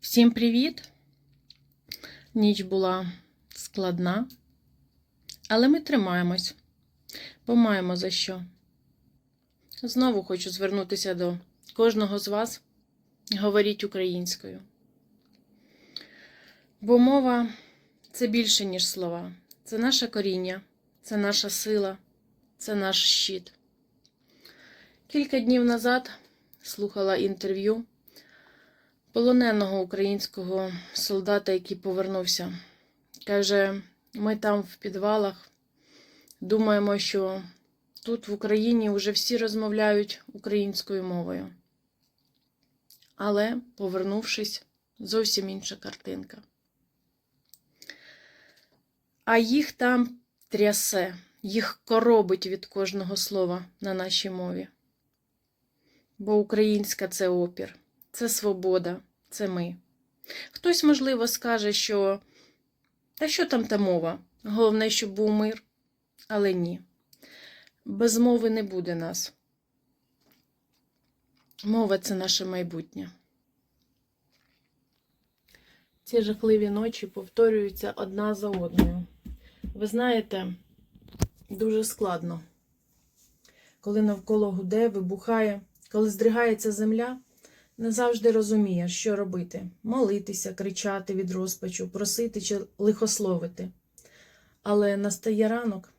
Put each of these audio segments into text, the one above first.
Всім привіт! Ніч була складна, але ми тримаємось, бо маємо за що. Знову хочу звернутися до кожного з вас. Говоріть українською. Бо мова це більше, ніж слова. Це наше коріння, це наша сила, це наш щит. Кілька днів назад слухала інтерв'ю полоненого українського солдата, який повернувся. Каже, ми там в підвалах думаємо, що тут в Україні вже всі розмовляють українською мовою. Але, повернувшись, зовсім інша картинка. А їх там трясе, їх коробить від кожного слова на нашій мові. Бо українська це опір, це свобода, це ми. Хтось, можливо, скаже, що та що там та мова? Головне, щоб був мир. Але ні. Без мови не буде нас. Мова це наше майбутнє. Ці жахливі ночі повторюються одна за одною. Ви знаєте, дуже складно. Коли навколо гуде, вибухає, коли здригається земля, не завжди розумієш, що робити: молитися, кричати від розпачу, просити чи лихословити. Але настає ранок,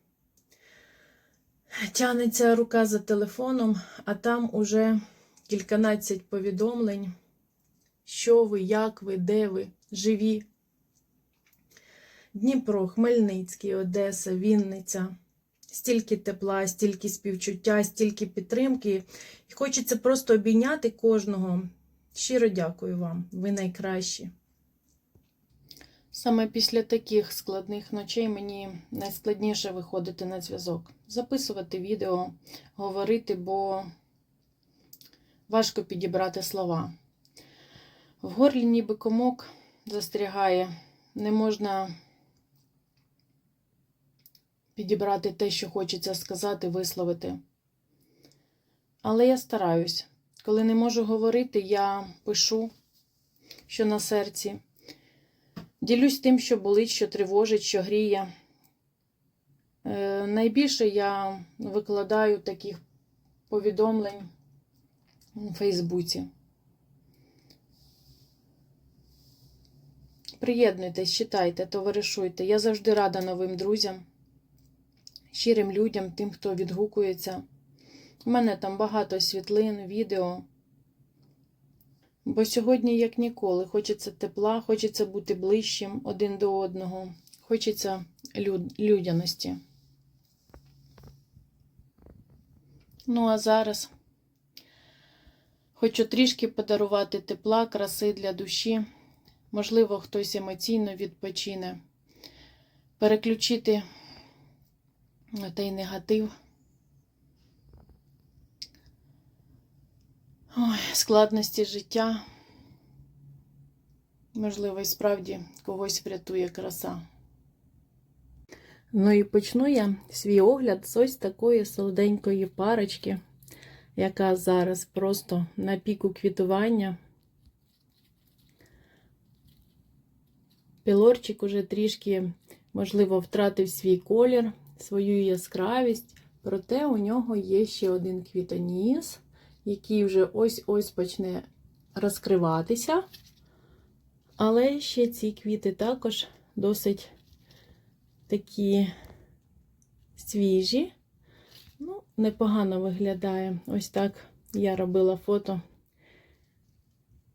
тянеться рука за телефоном, а там уже кільканадцять повідомлень, що ви, як ви, де ви, живі. Дніпро, Хмельницький, Одеса, Вінниця. Стільки тепла, стільки співчуття, стільки підтримки. І хочеться просто обійняти кожного. Щиро дякую вам, ви найкращі. Саме після таких складних ночей мені найскладніше виходити на зв'язок, записувати відео, говорити, бо важко підібрати слова. В горлі ніби комок застрягає, не можна підібрати те, що хочеться сказати, висловити. Але я стараюсь. Коли не можу говорити, я пишу, що на серці. Ділюсь тим, що болить, що тривожить, що гріє. Е, найбільше я викладаю таких повідомлень у Фейсбуці. Приєднуйтесь, читайте, товаришуйте. Я завжди рада новим друзям, щирим людям, тим, хто відгукується. У мене там багато світлин, відео. Бо сьогодні, як ніколи, хочеться тепла, хочеться бути ближчим один до одного, хочеться люд... людяності. Ну, а зараз хочу трішки подарувати тепла, краси для душі. Можливо, хтось емоційно відпочине, переключити той негатив. Ой, складності життя. Можливо, і справді когось врятує краса. Ну і почну я свій огляд з ось такої солоденької парочки, яка зараз просто на піку квітування. Пілорчик уже трішки, можливо, втратив свій колір, свою яскравість, проте у нього є ще один квітоніс який вже ось-ось почне розкриватися. Але ще ці квіти також досить такі свіжі. Ну, непогано виглядає. Ось так я робила фото,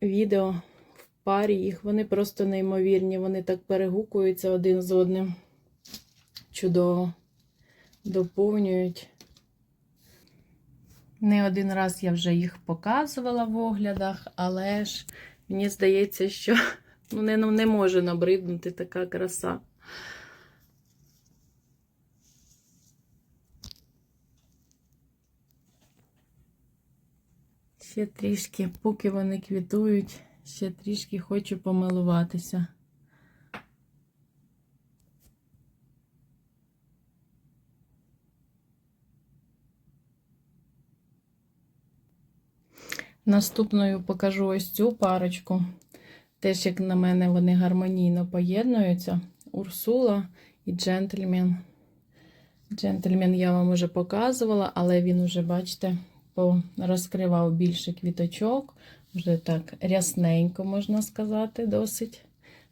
відео в парі їх. Вони просто неймовірні, вони так перегукуються один з одним. Чудово доповнюють. Не один раз я вже їх показувала в оглядах, але ж мені здається, що не, ну, не може набриднути така краса. Ще трішки, поки вони квітують, ще трішки хочу помилуватися. Наступною покажу ось цю парочку. Теж, як на мене, вони гармонійно поєднуються. Урсула і джентльмен. Джентльмен я вам уже показувала, але він уже, бачите, розкривав більше квіточок. Вже так рясненько, можна сказати, досить.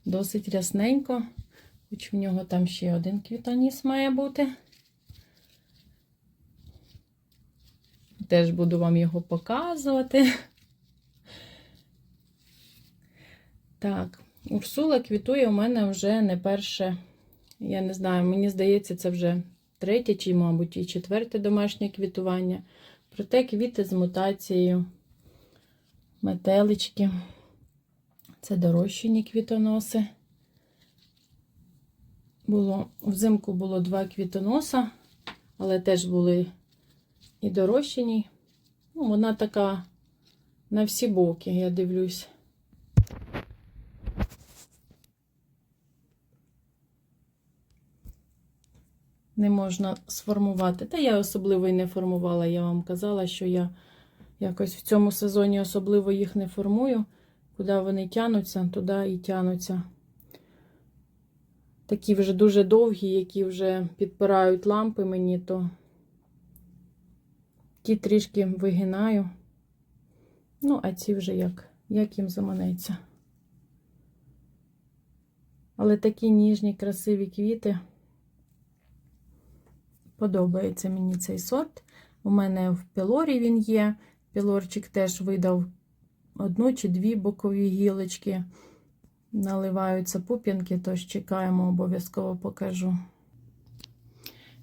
Досить рясненько. Хоч в нього там ще один квітоніс має бути. Теж буду вам його показувати. Так, Урсула квітує у мене вже не перше. Я не знаю, мені здається, це вже третє чи, мабуть, і четверте домашнє квітування. Проте квіти з мутацією, метелички. Це дорощені квітоноси. Було, взимку було два квітоноса, але теж були і дорощені. Ну, вона така на всі боки, я дивлюсь. Не можна сформувати. Та я особливо і не формувала. Я вам казала, що я якось в цьому сезоні особливо їх не формую. Куди вони тянуться, туди і тянуться. Такі вже дуже довгі, які вже підпирають лампи мені, то ті трішки вигинаю. Ну, а ці вже як, як їм заманеться. Але такі ніжні, красиві квіти. Подобається мені цей сорт. У мене в пілорі він є. Пілорчик теж видав одну чи дві бокові гілочки. Наливаються пуп'янки, тож чекаємо, обов'язково покажу.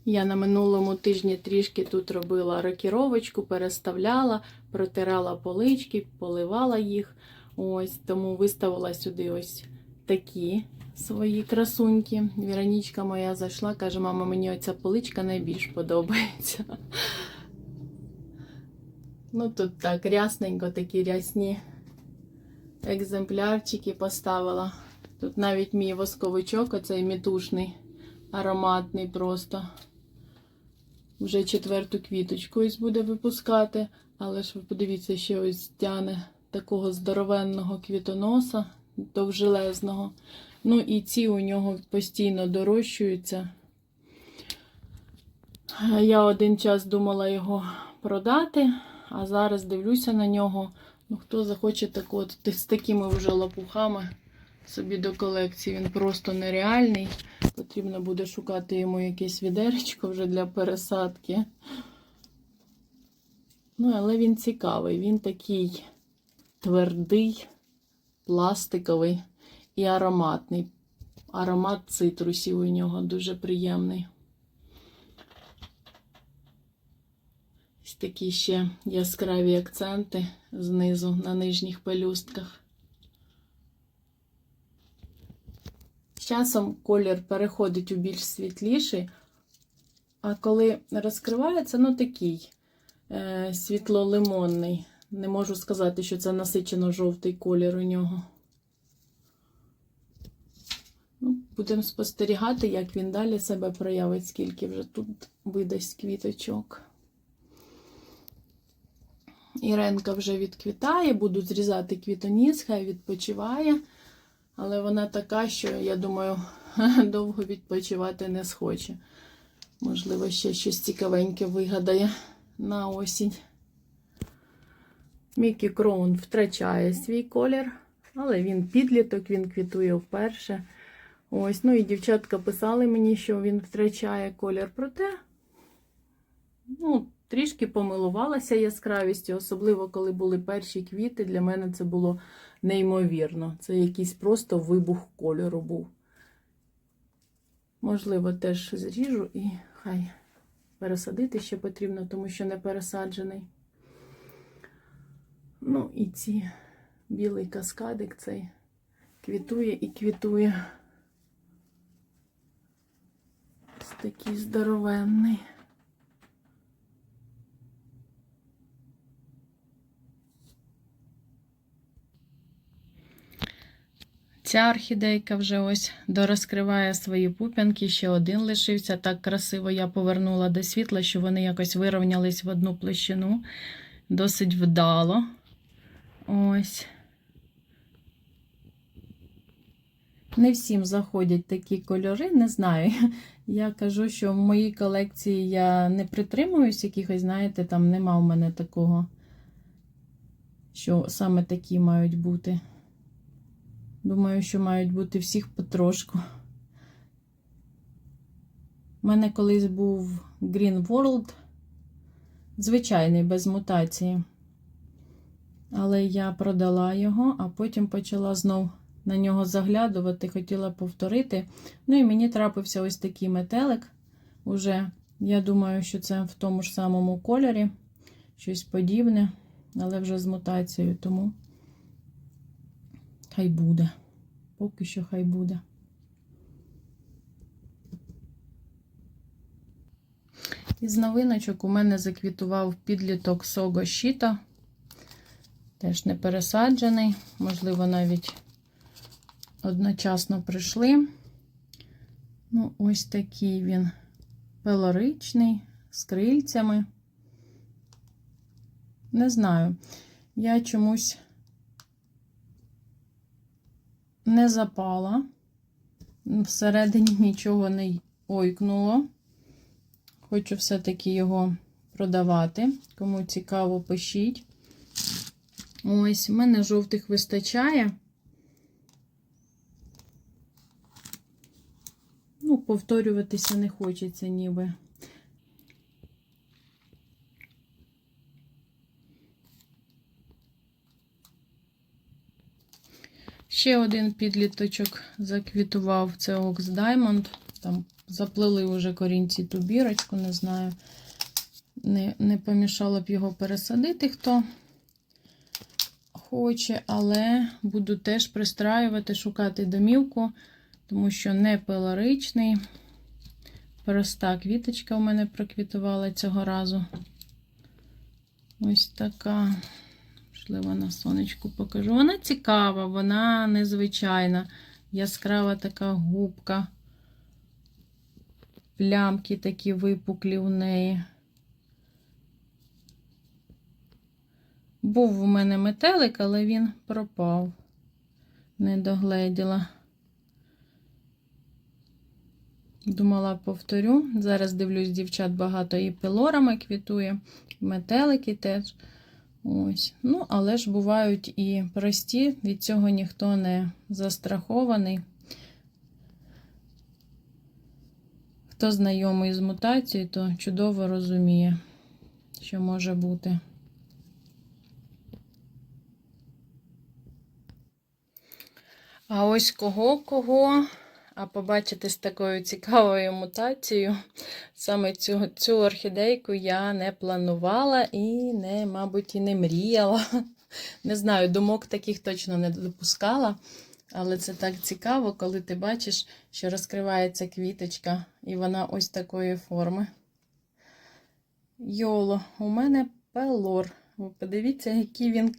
Я на минулому тижні трішки тут робила рокіровочку, переставляла, протирала полички, поливала їх. Ось, Тому виставила сюди ось такі свої красуньки. Віронічка моя зайшла, каже, мама, мені оця поличка найбільш подобається. Ну, тут так рясненько, такі рясні екземплярчики поставила. Тут навіть мій восковичок, оцей мітушний, ароматний просто. Вже четверту квіточку ось буде випускати. Але ж ви подивіться, ще ось тяне такого здоровенного квітоноса, довжелезного. Ну і ці у нього постійно дорощуються. Я один час думала його продати, а зараз дивлюся на нього. Ну, хто захоче так от, з такими вже лопухами собі до колекції, він просто нереальний. Потрібно буде шукати йому якесь відеречко вже для пересадки. Ну, але він цікавий, він такий твердий, пластиковий і ароматний. Аромат цитрусів у нього дуже приємний. Ось такі ще яскраві акценти знизу на нижніх пелюстках. Часом колір переходить у більш світліший, а коли розкривається, ну такий е, світло-лимонний. Не можу сказати, що це насичено жовтий колір у нього. Ну, Будемо спостерігати, як він далі себе проявить, скільки вже тут видасть квіточок. Іренка вже відквітає, буду зрізати квітоніс, хай відпочиває. Але вона така, що, я думаю, довго відпочивати не схоче. Можливо, ще щось цікавеньке вигадає на осінь. Мікі Кроун втрачає свій колір, але він підліток, він квітує вперше. Ось, ну і дівчатка писали мені, що він втрачає колір, проте, ну, трішки помилувалася яскравістю, особливо коли були перші квіти. Для мене це було неймовірно. Це якийсь просто вибух кольору був. Можливо, теж зріжу і хай пересадити ще потрібно, тому що не пересаджений. Ну, і ці білий каскадик цей квітує і квітує. Ось такий здоровенний. Ця орхідейка вже ось дорозкриває свої пуп'янки, ще один лишився. Так красиво я повернула до світла, що вони якось вирівнялись в одну площину. Досить вдало. Ось. Не всім заходять такі кольори, не знаю. Я кажу, що в моїй колекції я не притримуюсь якихось, знаєте, там нема в мене такого, що саме такі мають бути. Думаю, що мають бути всіх потрошку. У мене колись був Green World, звичайний, без мутації. Але я продала його, а потім почала знов на нього заглядувати, хотіла повторити. Ну і мені трапився ось такий метелик. Уже, я думаю, що це в тому ж самому кольорі, щось подібне, але вже з мутацією, тому хай буде. Поки що хай буде. Із новиночок у мене заквітував підліток Сого Щіта. Теж не пересаджений, можливо, навіть одночасно прийшли. Ну, ось такий він пелоричний, з крильцями. Не знаю, я чомусь не запала, всередині нічого не ойкнуло. Хочу все-таки його продавати. Кому цікаво, пишіть. Ось, в мене жовтих вистачає. Ну, повторюватися не хочеться ніби. Ще один підліточок заквітував це Ox Diamond. Там заплили вже корінці ту бірочку, не знаю. Не, не помішало б його пересадити хто хоче, але буду теж пристраювати, шукати домівку, тому що не пелоричний. Проста квіточка у мене проквітувала цього разу. Ось така. Можливо, на сонечку покажу. Вона цікава, вона незвичайна, яскрава така губка. Плямки такі випуклі в неї. Був у мене метелик, але він пропав. Не догледіла. Думала, повторю. Зараз дивлюсь, дівчат багато і пилорами квітує, і метелики теж. Ось. Ну, але ж бувають і прості, від цього ніхто не застрахований. Хто знайомий з мутацією, то чудово розуміє, що може бути. А ось кого-кого, а побачити з такою цікавою мутацією, саме цю, цю орхідейку я не планувала і, не, мабуть, і не мріяла. Не знаю, думок таких точно не допускала. Але це так цікаво, коли ти бачиш, що розкривається квіточка, і вона ось такої форми. Йоло, у мене пелор. Ви подивіться, який він.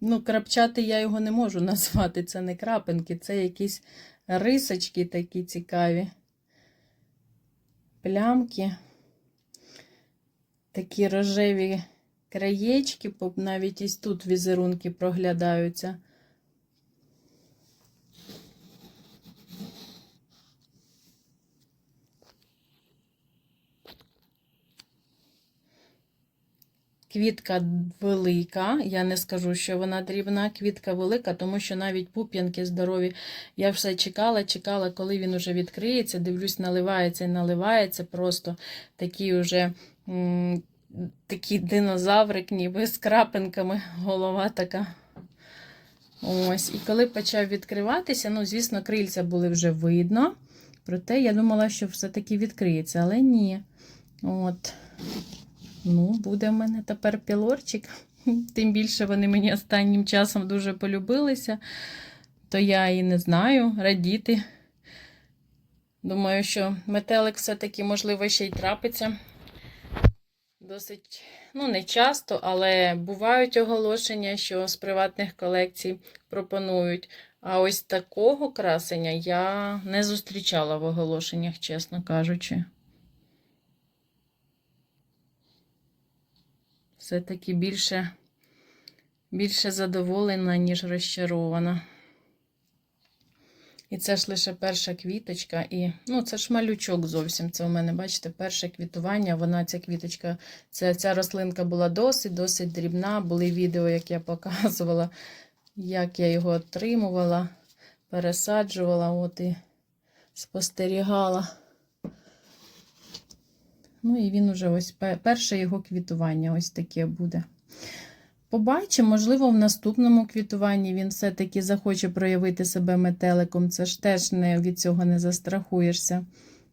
Ну, крапчатий я його не можу назвати. Це не крапинки, це якісь рисочки такі цікаві. Плямки. Такі рожеві краєчки, навіть і тут візерунки проглядаються. Квітка велика. Я не скажу, що вона дрібна. Квітка велика, тому що навіть пуп'янки здорові. Я все чекала, чекала, коли він уже відкриється. Дивлюсь, наливається і наливається. Просто такий уже такий динозаврик, ніби з крапинками, голова така. Ось. І коли почав відкриватися, ну, звісно, крильця були вже видно. Проте я думала, що все-таки відкриється, але ні. От. Ну, буде в мене тепер пілорчик. Тим більше вони мені останнім часом дуже полюбилися, то я і не знаю, радіти. Думаю, що метелик все-таки, можливо, ще й трапиться. Досить, ну, не часто, але бувають оголошення, що з приватних колекцій пропонують. А ось такого красення я не зустрічала в оголошеннях, чесно кажучи. Все-таки більше, більше задоволена, ніж розчарована. І це ж лише перша квіточка. І ну, це ж малючок зовсім. Це у мене, бачите, перше квітування. Вона ця квіточка, ця, ця рослинка була досить, досить дрібна. Були відео, як я показувала, як я його отримувала, пересаджувала, от і спостерігала. Ну і він уже ось перше його квітування ось таке буде. Побачимо, можливо, в наступному квітуванні він все-таки захоче проявити себе метеликом. Це ж теж не, від цього не застрахуєшся.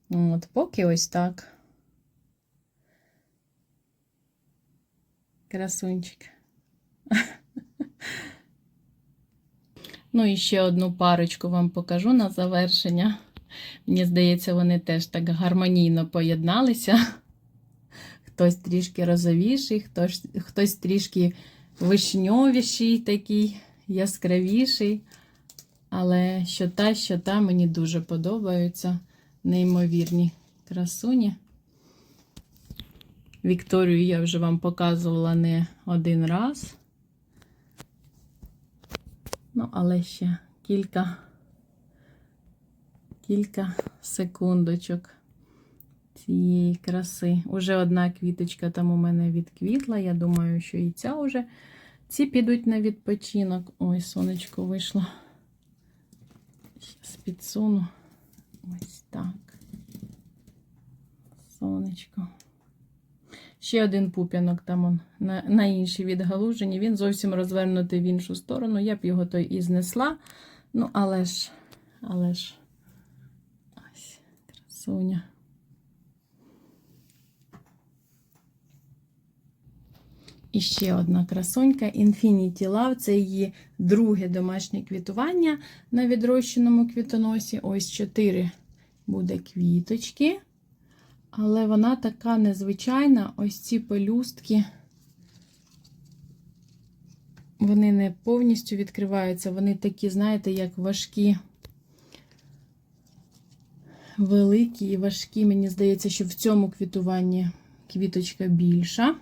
От, поки ось так. Красунчик. Ну і ще одну парочку вам покажу на завершення. Мені здається, вони теж так гармонійно поєдналися. Хтось трішки розовіший, хтось, хтось трішки вишньовіший, такий яскравіший. Але що та, що та мені дуже подобаються. Неймовірні красуні. Вікторію я вже вам показувала не один раз. Ну, але ще кілька, кілька секундочок цієї краси. Уже одна квіточка там у мене відквітла. Я думаю, що і ця вже. Ці підуть на відпочинок. Ой, сонечко вийшло. Зараз підсуну. Ось так. Сонечко. Ще один пуп'янок там он, на, на іншій відгалуженні. Він зовсім розвернутий в іншу сторону. Я б його той і знесла. Ну, але ж, але ж, красуня. І ще одна красунька Infinity Love. Це її друге домашнє квітування на відрощеному квітоносі. Ось чотири буде квіточки. Але вона така незвичайна. Ось ці пелюстки. Вони не повністю відкриваються, вони такі, знаєте, як важкі, великі і важкі. Мені здається, що в цьому квітуванні квіточка більша.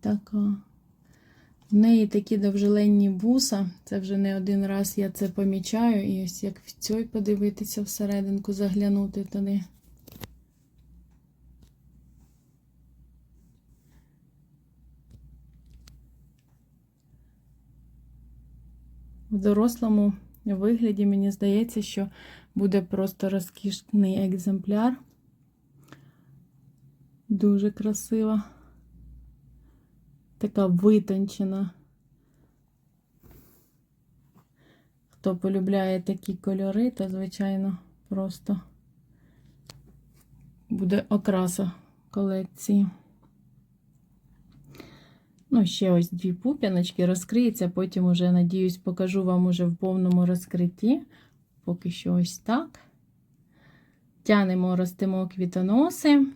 Така. В неї такі довжеленні буса. Це вже не один раз я це помічаю. І ось як в цій подивитися всерединку, заглянути туди. В дорослому вигляді мені здається, що буде просто розкішний екземпляр. Дуже красива. Така витончена. Хто полюбляє такі кольори, то, звичайно, просто буде окраса колекції. Ну, ще ось дві пуп'яночки розкриється, потім уже, надіюсь, покажу вам уже в повному розкритті. Поки що ось так. Тянемо, ростимо квітоноси.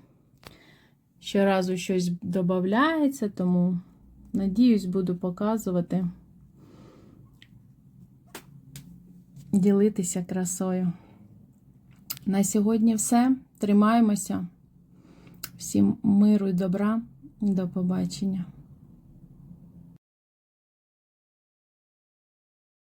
Щоразу щось додається, тому, надіюсь, буду показувати, ділитися красою. На сьогодні все. Тримаємося. Всім миру і добра. До побачення.